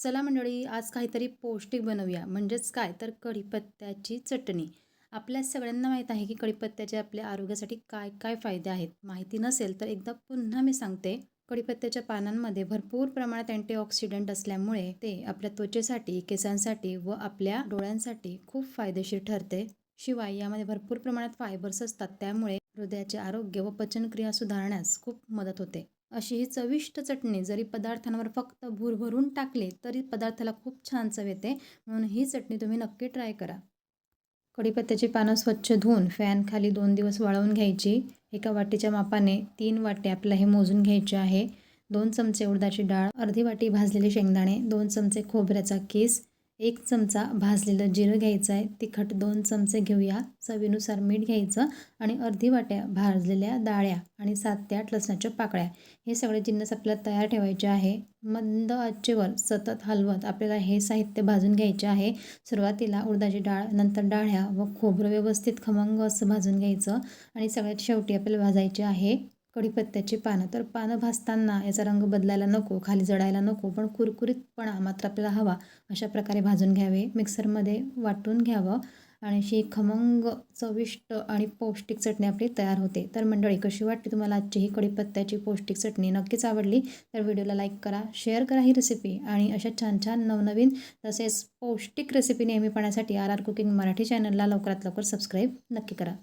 चला मंडळी आज काहीतरी पौष्टिक बनवूया. म्हणजेच काय? तर कढीपत्त्याची चटणी. आपल्या सगळ्यांना माहीत आहे की कढीपत्त्याचे आपल्या आरोग्यासाठी काय काय फायदे आहेत. माहिती नसेल तर एकदा पुन्हा मी सांगते. कढीपत्त्याच्या पानांमध्ये भरपूर प्रमाणात अँटीऑक्सिडंट असल्यामुळे ते आपल्या त्वचेसाठी केसांसाठी व आपल्या डोळ्यांसाठी खूप फायदेशीर ठरते. शिवाय यामध्ये भरपूर प्रमाणात फायबर्स असतात. त्यामुळे हृदयाचे आरोग्य व पचनक्रिया सुधारण्यास खूप मदत होते. अशी ही चविष्ट चटणी जरी पदार्थांवर फक्त भुरभरून टाकली तरी पदार्थाला खूप छान चव येते. म्हणून ही चटणी तुम्ही नक्की ट्राय करा. कढीपत्त्याची पानं स्वच्छ धुवून फॅन खाली दोन दिवस वाळवून घ्यायची. एका वाटीच्या मापाने तीन वाटे आपल्याला हे मोजून घ्यायचे आहे. दोन चमचे उडदाची डाळ अर्धी वाटी भाजलेले शेंगदाणे दोन चमचे खोबऱ्याचा केस एक चमचा भाजलेलं जिरं घ्यायचं आहे. तिखट दोन चमचे घेऊया. चवीनुसार मीठ घ्यायचं आणि अर्धी वाट्या भाजलेल्या डाळ्या आणि सात ते आठ लसणाच्या पाकळ्या. हे सगळे जिन्नस आपल्याला तयार ठेवायचे आहे. मंद आचेवर सतत हलवत आपल्याला हे साहित्य भाजून घ्यायचे आहे. सुरुवातीला उडदाची डाळ नंतर डाळ्या व खोबरं व्यवस्थित खमंग असं भाजून घ्यायचं आणि सगळ्यात शेवटी आपल्याला भाजायचे आहे कढीपत्त्याची पानं. तर पानं भाजताना याचा रंग बदलायला नको खाली जडायला नको पण कुरकुरीतपणा मात्र आपल्याला हवा अशा प्रकारे भाजून घ्यावे. मिक्सरमध्ये वाटून घ्यावं आणि अशी खमंग चविष्ट आणि पौष्टिक चटणी आपली तयार होते. तर मंडळी कशी वाटते तुम्हाला आजची ही कढीपत्त्याची पौष्टिक चटणी? नक्कीच आवडली? तर व्हिडिओला लाईक करा शेअर करा ही रेसिपी आणि अशा छान छान नवनवीन तसेच पौष्टिक रेसिपी नेहमी पाहण्यासाठी आर आर कुकिंग मराठी चॅनलला लवकरात लवकर सबस्क्राईब नक्की करा.